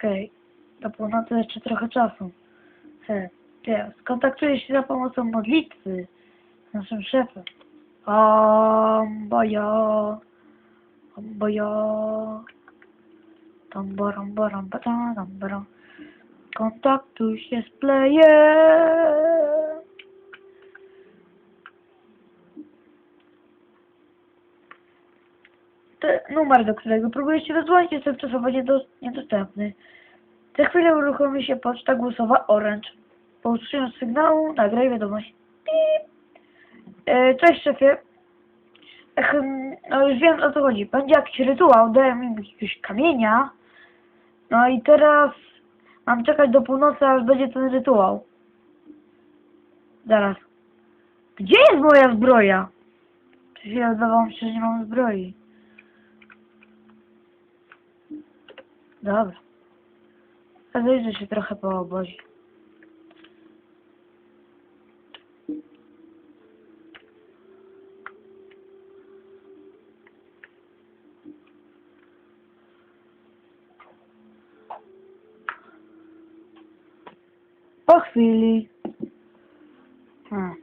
Okej. Do północy jeszcze trochę czasu. He, nie, skontaktuję się za pomocą modlitwy z naszym szefem. Amboja, amboja, tambaram, baram, batam, tambaram. Kontaktuj się z. numer, do którego próbujecie zadzwonić jest tymczasowo niedo, niedostępny. Za chwilę uruchomi się poczta głosowa Orange. Po usłyszeniu sygnału nagraj wiadomość. Pip. E, cześć szefie. Ech, no już wiem o co chodzi. Będzie jakiś rytuał, dałem im jakiegoś kamienia. No i teraz mam czekać do północy, aż będzie ten rytuał. Zaraz. Gdzie jest moja zbroja? Wydawało mi się, że nie mam zbroi. Dobra. Rozejrzę się trochę po obozie. Po chwili. Hmm.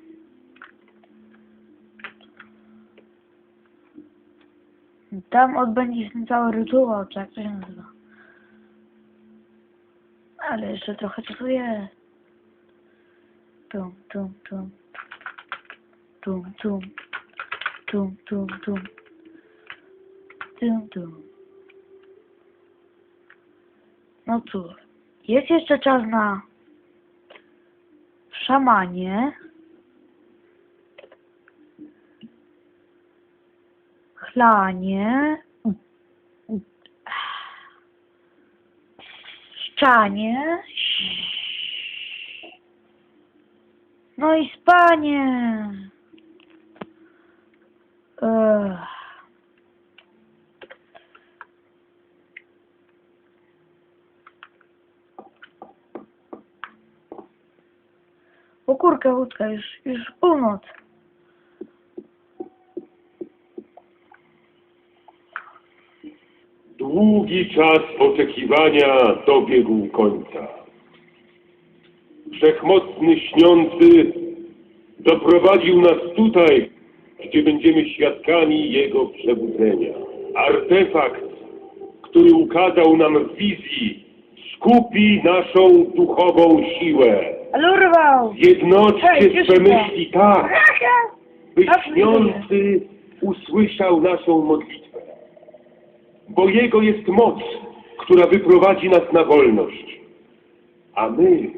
Tam odbędzie się cały rytuał, czy jak to się nazywa. Ale jeszcze trochę czasu jest. Tum, tum, tum. Tum, tum. Tum, tum, tum. Tum, tum. No cóż, jest jeszcze czas na szamanie, chlanie, szczanie, no i spanie. Ech. O kurka łódka, już, już północ. Długi czas oczekiwania dobiegł końca. Wszechmocny śniący doprowadził nas tutaj, gdzie będziemy świadkami Jego przebudzenia. Artefakt, który ukazał nam w wizji, skupi naszą duchową siłę. Ciszę swe myśli tak, by śniący usłyszał naszą modlitwę. Bo Jego jest moc, która wyprowadzi nas na wolność. A my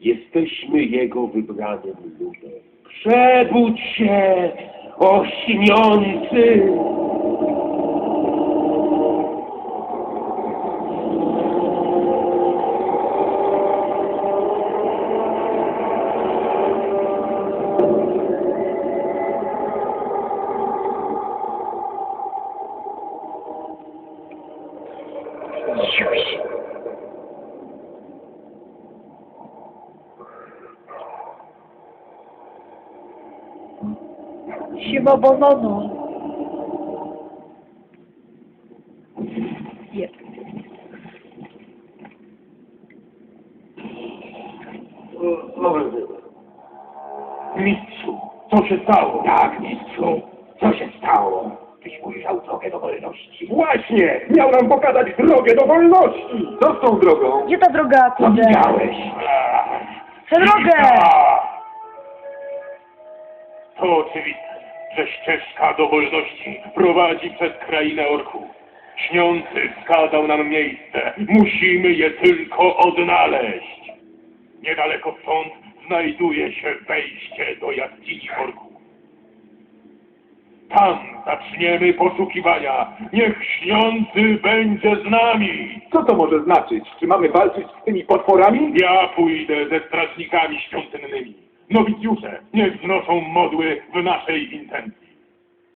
jesteśmy Jego wybranym ludem. Przebudź się, Już. Siema banana. Jep. Mistrzu, co się stało? Tak, mistrzu, co się stało? Ujrzał drogę do wolności. Właśnie! Miał nam pokazać drogę do wolności! Co z tą drogą? Gdzie ta droga, Co kurde? widziałeś? Tę drogę! To oczywiste, że ścieżka do wolności prowadzi przez krainę orków. Śniący wskazał nam miejsce. Musimy je tylko odnaleźć. Niedaleko stąd znajduje się wejście do jaskini orków. Tam zaczniemy poszukiwania. Niech śniący będzie z nami. Co to może znaczyć? Czy mamy walczyć z tymi potworami? Ja pójdę ze strażnikami świątynnymi. Nowicjusze niech wznoszą modły w naszej intencji.